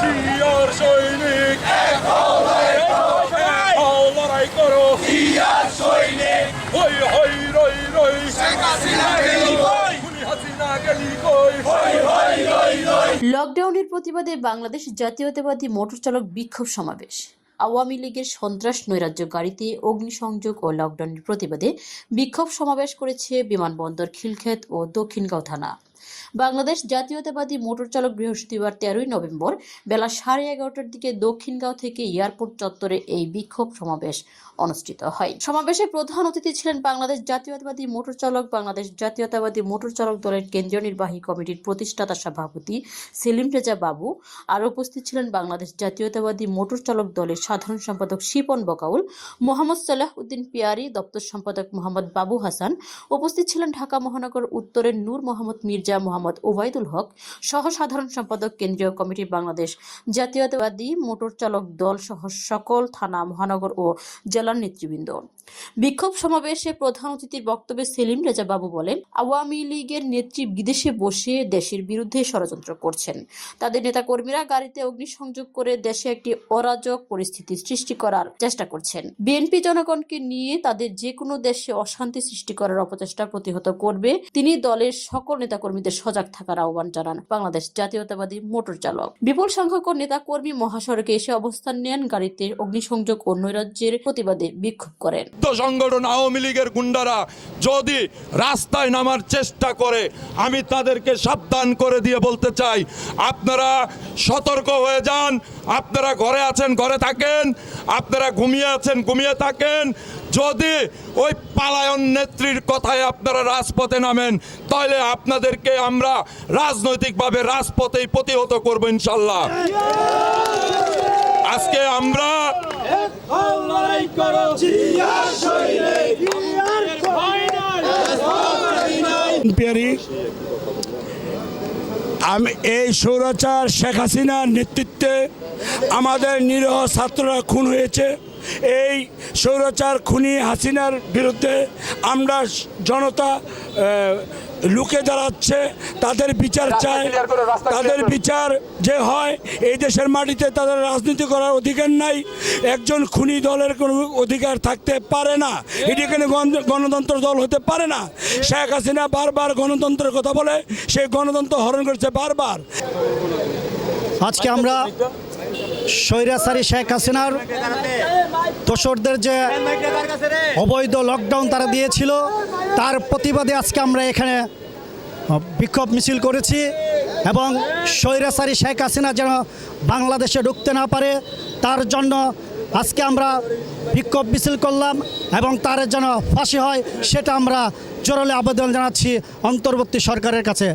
জিয়ার সৈনিক। লড়াই করো। হই হই রই রই। খুনি হাসিনা গেলি কই? লকডাউনের প্রতিবাদে বাংলাদেশ জাতীয়তাবাদী মোটর চালক বিক্ষোভ সমাবেশ। আওয়ামী লীগের সন্ত্রাস নৈরাজ্য গাড়িতে অগ্নিসংযোগ ও লকডাউনের প্রতিবাদে বিক্ষোভ সমাবেশ করেছে বিমানবন্দর খিলক্ষেত ও দক্ষিণগাঁও থানা। বাংলাদেশ জাতীয়তাবাদী মোটর চালক বৃহস্পতিবার তেরোই নভেম্বর বেলা সাড়ে এগারোটার দিকে দক্ষিণগাঁও থেকে এয়ারপোর্ট চত্বরে এই বিক্ষোভ সমাবেশ অনুষ্ঠিত হয়। সমাবেশে প্রধান অতিথি ছিলেন বাংলাদেশ জাতীয়তাবাদী মোটর চালক বাংলাদেশ জাতীয়তাবাদী মোটর চালক দলের কেন্দ্রীয় নির্বাহী কমিটির প্রতিষ্ঠাতা সভাপতি সেলিম রেজা বাবু, আর উপস্থিত ছিলেন বাংলাদেশ জাতীয়তাবাদী মোটর চালক দলের সাধারণ সম্পাদক শিপন বকাউল, মোহাম্মদ সালাহ উদ্দিন পিয়ারি, দপ্তর সম্পাদক মোহাম্মদ বাবু হাসান, উপস্থিত ছিলেন ঢাকা মহানগর উত্তরের নূর মোহাম্মদ মির্জা মোহাম্মদ ওবায়দুল হক সহ সাধারণ সম্পাদক কেন্দ্রীয় কমিটি বাংলাদেশ জাতীয়তাবাদী মোটর চালক দল সহ সকল থানা, মহানগর ও জেলার নেতৃবৃন্দ। বিক্ষোভ সমাবেশে প্রধান অতিথির বক্তব্যে সেলিম রেজা বাবু বলেন, আওয়ামী লীগের নেত্রী বিদেশে বসে দেশের বিরুদ্ধে ষড়যন্ত্র করছেন। তাদের নেতাকর্মীরা গাড়িতে অগ্নিসংযোগ করে দেশে একটি অরাজক পরিস্থিতি সৃষ্টি করার চেষ্টা করছেন। বিএনপি জনগণকে নিয়ে তাদের যে কোনো দেশে অশান্তি সৃষ্টি করার অপচেষ্টা প্রতিহত করবে। তিনি দলের সকল নেতাকর্মীদের সজাগ থাকার আহ্বান জানান বাংলাদেশ জাতীয়তাবাদী মোটর চালক। বিপুল সংখ্যক নেতাকর্মী মহাসড়কে এসে অবস্থান নেন গাড়িতে অগ্নিসংযোগ ও নৈরাজ্যের প্রতিবাদে বিক্ষোভ করেন। সংগঠন আওয়ামী লীগের গুন্ডারা যদি রাস্তায় নামার চেষ্টা করে, আমি তাদেরকে সাবধান করে দিয়ে বলতে চাই, আপনারা সতর্ক হয়ে যান, আপনারা ঘরে আছেন, ঘরে থাকেন, আপনারা ঘুমিয়ে আছেন, ঘুমিয়ে থাকেন যদি ওই পালায়ন নেত্রীর কথায় আপনারা রাজপথে নামেন তাহলে আপনাদেরকে আমরা রাজনৈতিকভাবে রাজপথেই প্রতিহত করব ইনশাল্লাহ। আজকে আমরা আমি এই সৌরাচার শেখ হাসিনার নেতৃত্বে আমাদের নিরহ ছাত্ররা খুন হয়েছে। এই সৌরাচার খুনি হাসিনার বিরুদ্ধে আমরা জনতা লুকে দাঁড়াচ্ছে তাদের বিচার চায় তাদের বিচার যে হয় এই দেশের মাটিতে তাদের রাজনীতি করার অধিকার নাই একজন খুনি দলের কোনো অধিকার থাকতে পারে না এটি এখানে গণ- গণতন্ত্র দল হতে পারে না। শেখ হাসিনা বারবার গণতন্ত্রের কথা বলে সেই গণতন্ত্র হরণ করছে বারবার। আজকে আমরা স্বৈরাচারী শেখ হাসিনার দোসরদের যে অবৈধ লকডাউন তারা দিয়েছিল, তার প্রতিবাদে আজকে আমরা এখানে বিক্ষোভ মিছিল করেছি এবং স্বৈরাচারী শেখ হাসিনা যেন বাংলাদেশে ঢুকতে না পারে, তার জন্য আজকে আমরা বিক্ষোভ মিছিল করলাম এবং তার যেন ফাঁসি হয়, সেটা আমরা জোরালে আবেদন জানাচ্ছি অন্তর্বর্তী সরকারের কাছে।